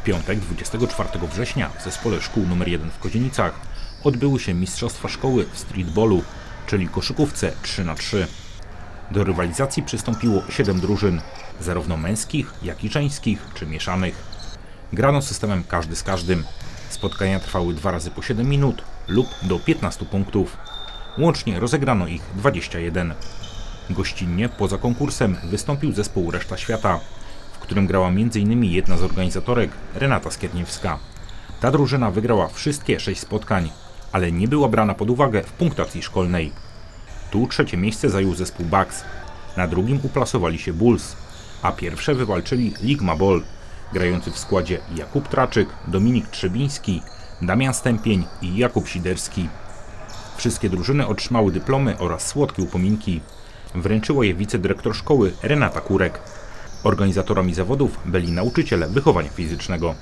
W piątek 24 września w zespole szkół nr 1 w Kozienicach odbyły się Mistrzostwa Szkoły w streetballu, czyli koszykówce 3 na 3 Do rywalizacji przystąpiło 7 drużyn, zarówno męskich, jak i żeńskich czy mieszanych. Grano systemem każdy z każdym. Spotkania trwały dwa razy po 7 minut lub do 15 punktów. Łącznie rozegrano ich 21. Gościnnie poza konkursem wystąpił zespół Reszta Świata, którym grała m.in. jedna z organizatorek, Renata Skierniewska. Ta drużyna wygrała wszystkie 6 spotkań, ale nie była brana pod uwagę w punktacji szkolnej. Tu trzecie miejsce zajął zespół Bucks. Na drugim uplasowali się Bulls, a pierwsze wywalczyli Ligma Ball, grający w składzie Jakub Traczyk, Dominik Trzebiński, Damian Stępień i Jakub Siderski. Wszystkie drużyny otrzymały dyplomy oraz słodkie upominki. Wręczyła je wicedyrektor szkoły Renata Kurek. Organizatorami zawodów byli nauczyciele wychowania fizycznego.